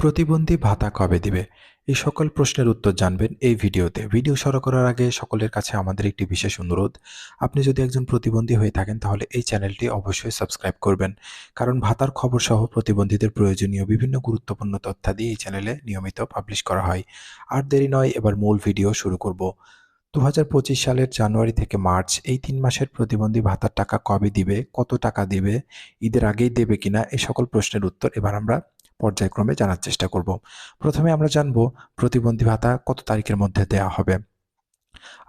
প্রতিবন্ধী ভাতা কবে দিবে? এই সকল প্রশ্নের উত্তর জানবেন এই ভিডিওতে। ভিডিও শুরু করার আগে সকলের কাছে আমাদের একটি বিশেষ অনুরোধ। আপনি যদি একজন প্রতিবন্ধী হয়ে থাকেন, তাহলে এই চ্যানেলটি অবশ্যই সাবস্ক্রাইব করবেন। কারণ ভাতার খবর সহ প্রতিবন্ধীদের প্রয়োজনীয় বিভিন্ন গুরুত্বপূর্ণ তথ্যাদি এই চ্যানেলে নিয়মিত পাবলিশ করা হয়। আর দেরি নয়, এবার মূল ভিডিও শুরু করব। দু হাজার পঁচিশ সালের জানুয়ারি থেকে মার্চ, এই তিন মাসের প্রতিবন্ধী ভাতার টাকা কবে দিবে? কত টাকা দিবে? ঈদের আগেই দেবে কিনা? এই সকল প্রশ্নের উত্তর এবার আমরা পর্যায়ক্রমে জানার চেষ্টা করব। প্রথমে আমরা জানব প্রতিবন্ধী ভাতা কত তারিখের মধ্যে দেওয়া হবে।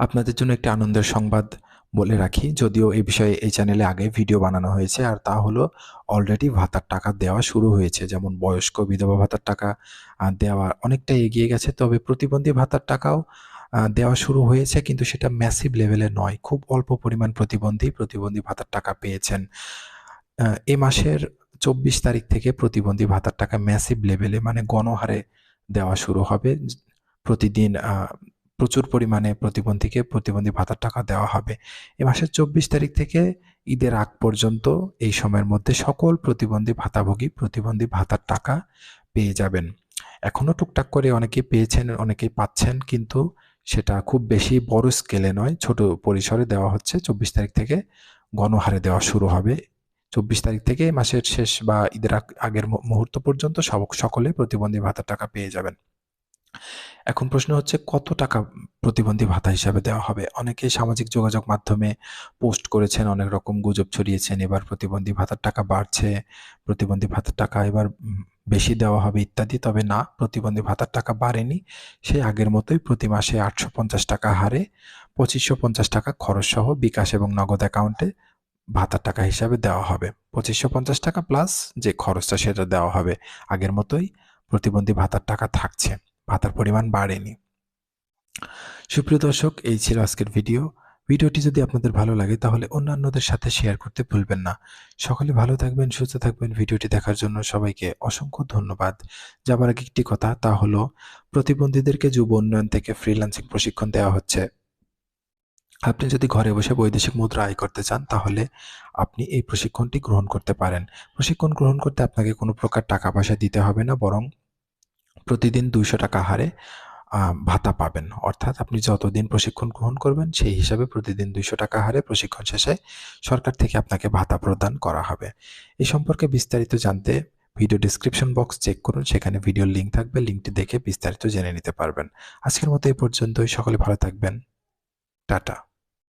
আপনাদের জন্য একটি আনন্দের সংবাদ বলে রাখি, যদিও এই বিষয়ে এই চ্যানেলে আগে ভিডিও বানানো হয়েছে, আর তা হলো অলরেডি ভাতার টাকা দেওয়া শুরু হয়েছে, যেমন বয়স্ক বিধবা ভাতার টাকা দেওয়া অনেকটা এগিয়ে গেছে, তবে প্রতিবন্ধী ভাতার টাকাও দেওয়া শুরু হয়েছে, কিন্তু সেটা ম্যাসিভ লেভেলে নয়, খুব অল্প পরিমাণ প্রতিবন্ধী প্রতিবন্ধী ভাতার টাকা পেয়েছেন। এ মাসের চব্বিশ তারিখ থেকে প্রতিবন্ধী ভাতার টাকা ম্যাসিভ লেভেলে মানে গণহারে দেওয়া শুরু হবে। প্রতিদিন প্রচুর পরিমাণে প্রতিবন্ধীকে প্রতিবন্ধী ভাতার টাকা দেওয়া হবে। এ মাসের চব্বিশ তারিখ থেকে ঈদের আগ পর্যন্ত এই সময়ের মধ্যে সকল প্রতিবন্ধী ভাতাভোগী প্রতিবন্ধী ভাতার টাকা পেয়ে যাবেন। এখনও টুকটাক করে অনেকেই পেয়েছেন অনেকেই পাচ্ছেন, কিন্তু সেটা খুব বেশি বড় স্কেলে নয়, ছোট পরিসরে দেওয়া হচ্ছে। চব্বিশ তারিখ থেকে গণহারে দেওয়া শুরু হবে। চব্বিশ তারিখ থেকে মাসের শেষ বা ঈদের আগের মুহূর্ত পর্যন্ত সব সকলে প্রতিবন্ধী ভাতার টাকা পেয়ে যাবেন। এখন প্রশ্ন হচ্ছে, কত টাকা প্রতিবন্ধী ভাতা হিসাবে দেওয়া হবে? অনেকে সামাজিক যোগাযোগ মাধ্যমে পোস্ট করেছেন, অনেক রকম গুজব ছড়িয়েছেন, এবার প্রতিবন্ধী ভাতার টাকা বাড়ছে, প্রতিবন্ধী ভাতার টাকা এবার বেশি দেওয়া হবে ইত্যাদি, তবে না, প্রতিবন্ধী ভাতার টাকা বাড়েনি। সেই আগের মতোই প্রতি মাসে আটশো পঞ্চাশ টাকা হারে পঁচিশশো টাকা খরচ সহ বিকাশ এবং নগদ অ্যাকাউন্টে ভাতার টাকা হিসাবে দেওয়া হবে। পঁচিশশো পঞ্চাশ টাকা প্লাস যে খরচটা সেটা দেওয়া হবে। আগের মতোই প্রতিবন্ধী ভাতার টাকা থাকছে। ভাতার পরিমাণ বাড়েনি। সুপ্রিয় দর্শক, এই ছিল আজকের ভিডিও। ভিডিওটি যদি আপনাদের ভালো লাগে তাহলে অন্যান্যদের সাথে শেয়ার করতে ভুলবেন না। সকলে ভালো থাকবেন, সুস্থ থাকবেন। ভিডিওটি দেখার জন্য সবাইকে অসংখ্য ধন্যবাদ। যাবার আগে একটি কথা, তা হলো, প্রতিবন্ধীদেরকে যুব উন্নয়ন থেকে ফ্রিল্যান্সিং প্রশিক্ষণ দেওয়া হচ্ছে। আপনি যদি ঘরে বসে বৈদেশিক মুদ্রা আয় করতে চান, তাহলে আপনি এই প্রশিক্ষণটি গ্রহণ করতে পারেন। প্রশিক্ষণ গ্রহণ করতে আপনাকে কোনো প্রকার টাকা পয়সা দিতে হবে না, বরং প্রতিদিন দুইশো টাকা হারে ভাতা পাবেন। অর্থাৎ আপনি যতদিন প্রশিক্ষণ গ্রহণ করবেন, সেই হিসাবে প্রতিদিন দুইশো টাকা হারে প্রশিক্ষণ শেষে সরকার থেকে আপনাকে ভাতা প্রদান করা হবে। এই সম্পর্কে বিস্তারিত জানতে ভিডিও ডিসক্রিপশন বক্স চেক করুন, সেখানে ভিডিওর লিঙ্ক থাকবে লিঙ্কটি দেখে বিস্তারিত জেনে নিতে পারবেন। আজকের মতো এই পর্যন্তই, সকলে ভালো থাকবেন। টাটা।